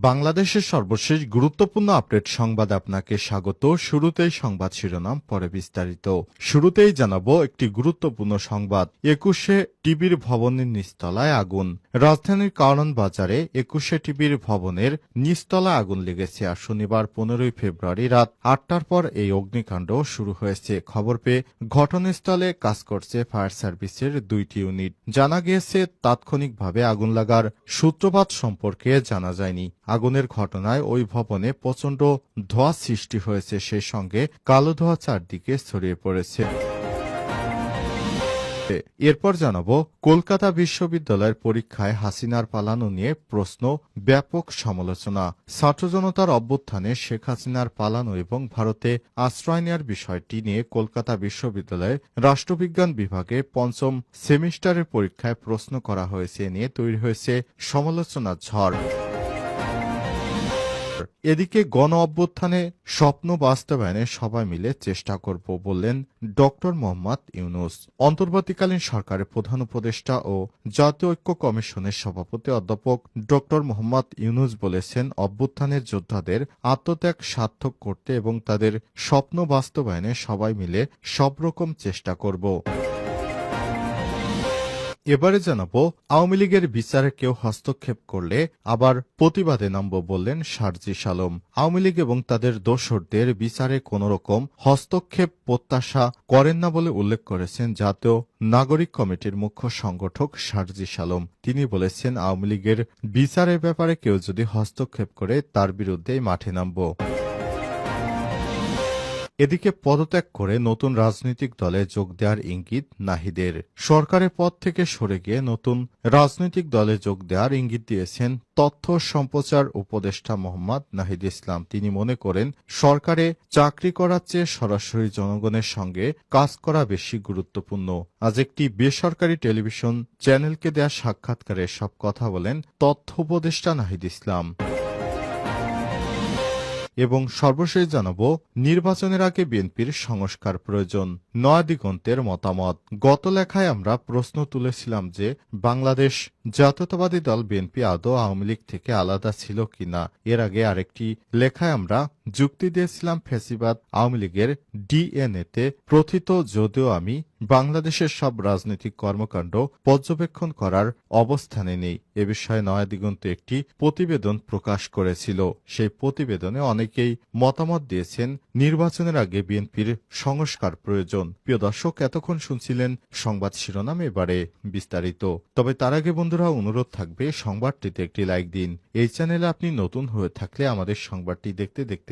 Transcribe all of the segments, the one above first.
বাংলাদেশের সর্বশেষ গুরুত্বপূর্ণ আপডেট সংবাদ আপনাকে স্বাগত। শুরুতেই সংবাদ শিরোনাম, পরে বিস্তারিত। শুরুতেই জানাব একটি গুরুত্বপূর্ণ সংবাদ। একুশে টিভির ভবনের নিচতলায় আগুন। রাজধানীর কারণ বাজারে একুশে টিভির ভবনের নিচতলায় আগুন লেগেছে আর শনিবার পনেরোই ফেব্রুয়ারি রাত আটটার পর এই অগ্নিকাণ্ড শুরু হয়েছে। খবর পেয়ে ঘটনাস্থলে কাজ করছে ফায়ার সার্ভিসের দুইটি ইউনিট। জানা গিয়েছে, তাৎক্ষণিকভাবে আগুন লাগার সূত্রপাত সম্পর্কে জানা যায়নি। আগুনের ঘটনায় ওই ভবনে প্রচণ্ড ধোঁয়া সৃষ্টি হয়েছে সেই সঙ্গে কালো ধোঁয়া চারদিকে ছড়িয়ে পড়েছে। এরপর জানাব, কলকাতা বিশ্ববিদ্যালয়ের পরীক্ষায় হাসিনার পালানো নিয়ে প্রশ্ন, ব্যাপক সমালোচনা। ছাত্র জনতার অভ্যুত্থানে শেখ হাসিনার পালানো এবং ভারতে আশ্রয় নেওয়ার বিষয়টি নিয়ে কলকাতা বিশ্ববিদ্যালয়ের রাষ্ট্রবিজ্ঞান বিভাগে পঞ্চম সেমিস্টারের পরীক্ষায় প্রশ্ন করা হয়েছে নিয়ে তৈরি হয়েছে সমালোচনার ঝড়। এদিকে গণ অভ্যুত্থানে স্বপ্ন বাস্তবায়নে সবাই মিলে চেষ্টা করব বললেন ডক্টর মোহাম্মদ ইউনুস। অন্তর্বর্তীকালীন সরকারের প্রধান উপদেষ্টা ও জাতীয় ঐক্য কমিশনের সভাপতি অধ্যাপক ডক্টর মোহাম্মদ ইউনুস বলেছেন, অভ্যুত্থানের যোদ্ধাদের আত্মত্যাগ সার্থক করতে এবং তাদের স্বপ্ন বাস্তবায়নে সবাই মিলে সব রকম চেষ্টা করব। এবারে জানাব, আওয়ামী লীগের বিচারে কেউ হস্তক্ষেপ করলে আবার প্রতিবাদে নামব বললেন সারজি সালম। আওয়ামী লীগ এবং তাদের দোসরদের বিচারে কোন রকম হস্তক্ষেপ প্রত্যাশা করেন না বলে উল্লেখ করেছেন জাতীয় নাগরিক কমিটির মুখ্য সংগঠক সারজি সালম। তিনি বলেছেন, আওয়ামী লীগের বিচারের ব্যাপারে কেউ যদি হস্তক্ষেপ করে তার বিরুদ্ধেই মাঠে নামব। এদিকে পদত্যাগ করে নতুন রাজনৈতিক দলে যোগ দেওয়ার ইঙ্গিত নাহিদের। সরকারের পদ থেকে সরে গিয়ে নতুন রাজনৈতিক দলে যোগ দেওয়ার ইঙ্গিত দিয়েছেন তথ্য সম্প্রচার উপদেষ্টা মোহাম্মদ নাহিদ ইসলাম। তিনি মনে করেন, সরকারে চাকরি করার চেয়ে সরাসরি জনগণের সঙ্গে কাজ করা বেশি গুরুত্বপূর্ণ। আজ একটি বেসরকারি টেলিভিশন চ্যানেলকে দেয়া সাক্ষাৎকারে সব কথা বলেন তথ্য উপদেষ্টা নাহিদ ইসলাম। এবং সর্বশেষ জানাব, নির্বাচনের আগে বিএনপির সংস্কার প্রয়োজন। নয়াদিগন্তের মতামত। গত লেখায় আমরা প্রশ্ন তুলেছিলাম যে, বাংলাদেশ জাতীয়তাবাদী দল বিএনপি আদৌ আওয়ামী লীগ থেকে আলাদা ছিল কিনা? এর আগে আরেকটি লেখায় আমরা যুক্তি দিয়েছিলাম ফেসিবাদ আওয়ামী লীগের ডিএনএতে প্রথিত যদিও আমি বাংলাদেশের সব রাজনৈতিক কর্মকাণ্ড পর্যবেক্ষণ করার অবস্থানে নেই। এ বিষয়ে নয়াদিগন্ত একটি প্রতিবেদন প্রকাশ করেছিল। সেই প্রতিবেদনে অনেকেই মতামত দিয়েছেন, নির্বাচনের আগে বিএনপির সংস্কার প্রয়োজন। প্রিয় দর্শক, এতক্ষণ শুনছিলেন সংবাদ শিরোনাম এবারে বিস্তারিত। তবে তার আগে বন্ধুরা, অনুরোধ থাকবে সংবাদটিতে একটি লাইক দিন। এই চ্যানেলে আপনি নতুন হয়ে থাকলে আমাদের সংবাদটি দেখতে দেখতে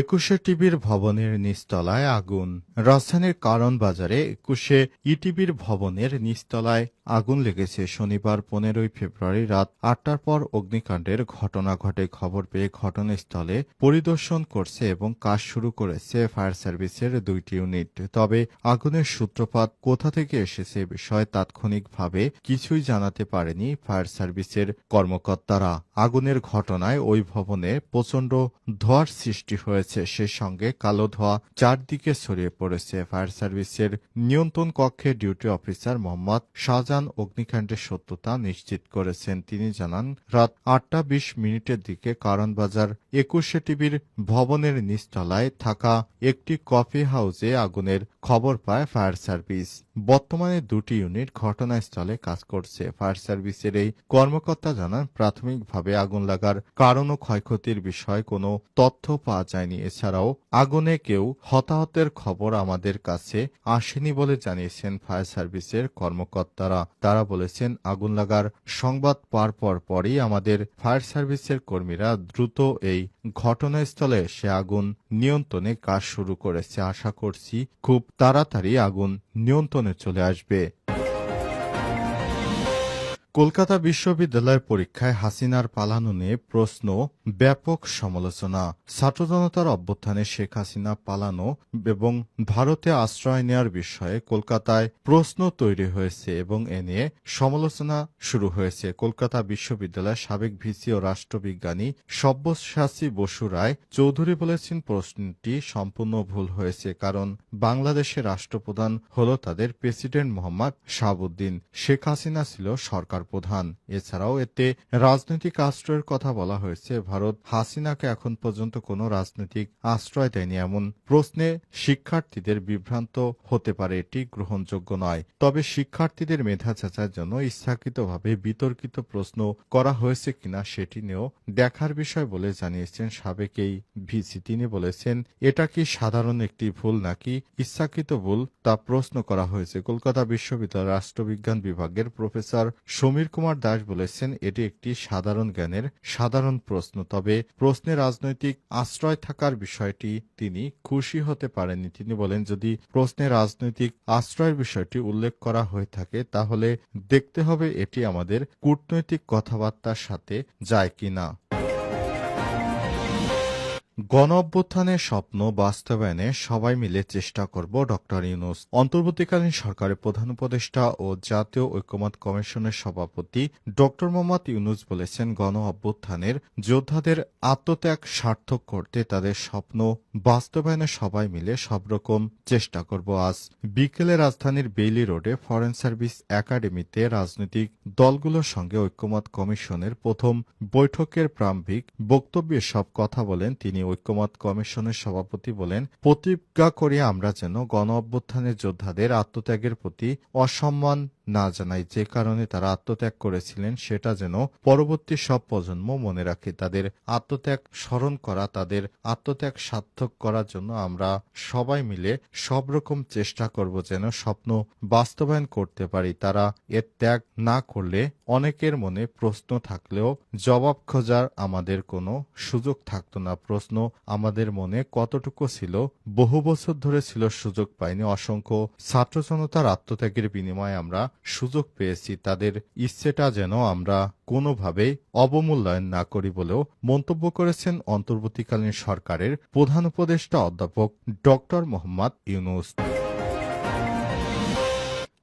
একুশে টিভির ভবনের নিচতলায় আগুন। রাজধানীর কারণ বাজারে একুশে ইটিভির ভবনের নিচতলায় আগুন লেগেছে। শনিবার পনেরোই ফেব্রুয়ারি রাত আটটার পর অগ্নিকাণ্ডের ঘটনা ঘটে। খবর পেয়ে ঘটনাস্থলে পরিদর্শন করছে এবং কাজ শুরু করেছে ফায়ার সার্ভিসের দুইটি ইউনিট। তবে আগুনের সূত্রপাত কোথা থেকে এসেছে বিষয়ে তাৎক্ষণিকভাবে কিছুই জানাতে পারেনি ফায়ার সার্ভিসের কর্মকর্তারা। আগুনের ঘটনায় ওই ভবনে প্রচণ্ড ধোঁয়ার সৃষ্টি হয়েছে। সে সঙ্গে কালো ধোয়া চারদিকে ছড়িয়ে পড়েছে। ফায়ার সার্ভিসের নিয়ন্ত্রণ কক্ষে ডিউটি অফিসার মোহাম্মদ শাহজাহান অগ্নিকাণ্ডের সত্যতা নিশ্চিত করেছেন। তিনি জানান, রাত আটটা বিশ মিনিটের দিকে কারণবাজার একুশে টিভির ভবনের নিচতলায় থাকা একটি কফি হাউসে আগুনের খবর পায় ফায়ার সার্ভিস। বর্তমানে দুটি ইউনিট ঘটনাস্থলে কাজ করছে। ফায়ার সার্ভিসের এই কর্মকর্তা জানান, প্রাথমিকভাবে আগুন লাগার কারণ ও ক্ষয়ক্ষতির বিষয়ে কোনো তথ্য পাওয়া যায়নি। এছাড়াও আগুনে কেউ হতাহতের খবর আমাদের কাছে আসেনি বলে জানিয়েছেন ফায়ার সার্ভিসের কর্মকর্তারা। তারা বলেছেন, আগুন লাগার সংবাদ পার পর পরই আমাদের ফায়ার সার্ভিসের কর্মীরা দ্রুত এই ঘটনাস্থলে এসে আগুন নিয়ন্ত্রণে কাজ শুরু করেছে। আশা করছি খুব তাড়াতাড়ি আগুন নিয়ন্ত্রণে চলে আসবে। কলকাতা বিশ্ববিদ্যালয়ের পরীক্ষায় হাসিনার পালানো নিয়ে প্রশ্ন, ব্যাপক সমালোচনা। ছাত্র জনতার অভ্যুত্থানে শেখ হাসিনা পালানো এবং ভারতে আশ্রয় নেওয়ার বিষয়ে কলকাতায় প্রশ্ন তৈরি হয়েছে এবং এ নিয়ে সমালোচনা শুরু হয়েছে। কলকাতা বিশ্ববিদ্যালয়ের সাবেক ভিসি ও রাষ্ট্রবিজ্ঞানী সব্যসাচী বসু রায় চৌধুরী বলেছেন, প্রশ্নটি সম্পূর্ণ ভুল হয়েছে কারণ বাংলাদেশের রাষ্ট্রপ্রধান হল তাদের প্রেসিডেন্ট মোহাম্মদ শাহাবুদ্দিন। শেখ হাসিনা ছিল সরকার প্রধান। এছাড়াও এতে রাজনৈতিক আশ্রয়ের কথা বলা হয়েছে। ভারত হাসিনাকে এখন পর্যন্ত কোনো রাজনৈতিক আশ্রয় দেয়নি এমন প্রশ্নে শিক্ষার্থীদের বিভ্রান্ত হতে পারে এটি গ্রহণযোগ্য নয়। তবে শিক্ষার্থীদের মেধা যাচাইয়ের জন্য ইচ্ছাকৃতভাবে বিতর্কিত প্রশ্ন করা হয়েছে কিনা সেটি নিয়েও দেখার বিষয় বলে জানিয়েছেন সাবেক এই ভিসি। তিনি বলেছেন, এটা কি সাধারণ একটি ভুল নাকি ইচ্ছাকৃত ভুল? তা প্রশ্ন করা হয়েছে। কলকাতা বিশ্ববিদ্যালয় রাষ্ট্রবিজ্ঞান বিভাগের প্রফেসর সমীর কুমার দাস বলেছেন, এটি একটি সাধারণ জ্ঞানের সাধারণ প্রশ্ন, তবে প্রশ্নে রাজনৈতিক আশ্রয় থাকার বিষয়টি তিনি খুশি হতে পারেননি। তিনি বলেন, যদি প্রশ্নে রাজনৈতিক আশ্রয়ের বিষয়টি উল্লেখ করা হয়ে থাকে, তাহলে দেখতে হবে এটি আমাদের কূটনৈতিক কথাবার্তার সাথে যায় কিনা। গণ অভ্যুত্থানের স্বপ্ন বাস্তবায়নে সবাই মিলে চেষ্টা করব ডক্টর ইউনুস। অন্তর্বর্তীকালীন সরকারের প্রধান উপদেষ্টা ও জাতীয় ঐক্যমত কমিশনের সভাপতি ডক্টর মোহাম্মদ ইউনুস বলেছেন গণ অভ্যুত্থানের যোদ্ধাদের আত্মত্যাগ সার্থক করতে তাদের স্বপ্ন বাস্তবায়নে সবাই মিলে সব রকম চেষ্টা করব। আজ বিকেলে রাজধানীর বেইলি রোডে ফরেন সার্ভিস একাডেমিতে রাজনৈতিক দলগুলোর সঙ্গে ঐক্যমত কমিশনের প্রথম বৈঠকের প্রারম্ভিক বক্তব্যে সব কথা বলেন তিনি। ঐক্যমত কমিশনের সভাপতি বলেন প্রতিজ্ঞা করে আমরা যেন গণ অভ্যুত্থানের যোদ্ধাদের আত্মত্যাগের প্রতি অসম্মান না জানাই যে কারণে তারা আত্মত্যাগ করেছিলেন, সেটা যেন পরবর্তী সব প্রজন্ম মনে রাখে। তাদের আত্মত্যাগ স্মরণ করা, তাদের আত্মত্যাগ সার্থক করার জন্য আমরা সবাই মিলে সব রকম চেষ্টা করব যেন স্বপ্ন বাস্তবায়ন করতে পারি। তারা এর ত্যাগ না করলে অনেকের মনে প্রশ্ন থাকলেও জবাব খোঁজার আমাদের কোনো সুযোগ থাকতো না। প্রশ্ন আমাদের মনে কতটুকু ছিল, বহু বছর ধরে ছিল সুযোগ পাইনি। অসংখ্য ছাত্র জনতার আত্মত্যাগের বিনিময়ে আমরা সুযোগ পেয়েছি, তাদের ইচ্ছেটা যেন আমরা কোনোভাবেই অবমূল্যায়ন না করি বলেও মন্তব্য করেছেন অন্তর্বর্তীকালীন সরকারের প্রধান উপদেষ্টা অধ্যাপক ডক্টর মোহাম্মদ ইউনুস।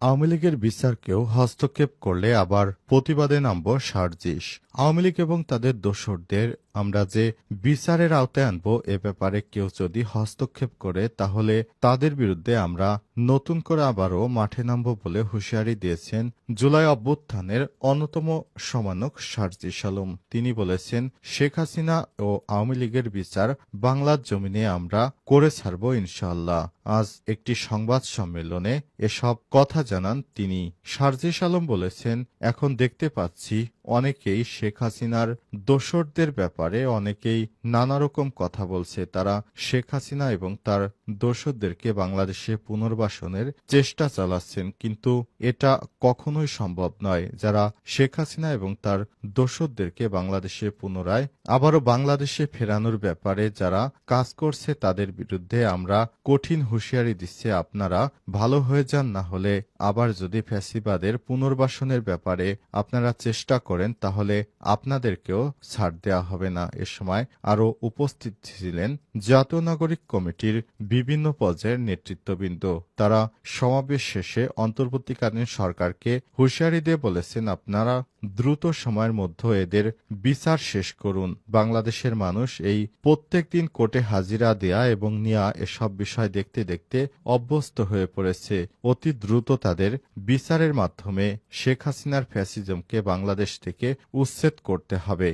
আওয়ামী লীগের বিচারকেও হস্তক্ষেপ করলে আবার প্রতিবাদে নামব সার্জিস। আওয়ামী লীগ এবং তাদের দোসরদের, আমরা যে বিচারের আওতায় আনব এ ব্যাপারে কেউ যদি হস্তক্ষেপ করে, তাহলে তাদের বিরুদ্ধে আমরা নতুন করে আবারও মাঠে নামব বলে হুঁশিয়ারি দিয়েছেন জুলাই অভ্যুত্থানের অন্যতম সমানক সার্জিস আলম তিনি বলেছেন, শেখ হাসিনা ও আওয়ামী লীগের বিচার বাংলার জমিনে আমরা করে ছাড়ব ইনশাল্লাহ আজ একটি সংবাদ সম্মেলনে এসব কথা জানান তিনি। সার্জিস আলম বলেছেন, এখন দেখতে পাচ্ছি অনেকেই শেখ হাসিনার দোসরদের ব্যাপারে অনেকেই নানা রকম কথা বলছে। তারা শেখ হাসিনা এবং তার দোসরদেরকে বাংলাদেশে পুনর্বাসনের চেষ্টা চালাচ্ছেন, কিন্তু এটা কখনোই সম্ভব নয়। যারা শেখ হাসিনা এবং তার দোসরদেরকে বাংলাদেশে পুনরায়, আবারও বাংলাদেশে ফেরানোর ব্যাপারে যারা কাজ করছে, তাদের বিরুদ্ধে আমরা কঠিন হুঁশিয়ারি দিচ্ছে। আপনারা ভালো হয়ে যান, না হলে আবার যদি ফ্যাসিবাদের পুনর্বাসনের ব্যাপারে আপনারা চেষ্টা করেন, তাহলে আপনাদেরকেও ছাড় দেওয়া হবে না। এ সময় আরও উপস্থিত ছিলেন জাতীয় নাগরিক কমিটির বিভিন্ন পর্যায়ের নেতৃত্ববৃন্দ। তারা সমাবেশ শেষে অন্তর্বর্তীকালীন সরকারকে হুঁশিয়ারি দিয়ে বলেছেন, আপনারা দ্রুত সময়ের মধ্যে এদের বিচার শেষ করুন। বাংলাদেশের মানুষ এই প্রত্যেক দিন কোর্টে হাজিরা দেয়া এবং নেয়া এসব বিষয় দেখতে দেখতে অভ্যস্ত হয়ে পড়েছে। অতি দ্রুত তাদের বিচারের মাধ্যমে শেখ হাসিনার ফ্যাসিজমকে বাংলাদেশ থেকে উচ্ছেদ করতে হবে।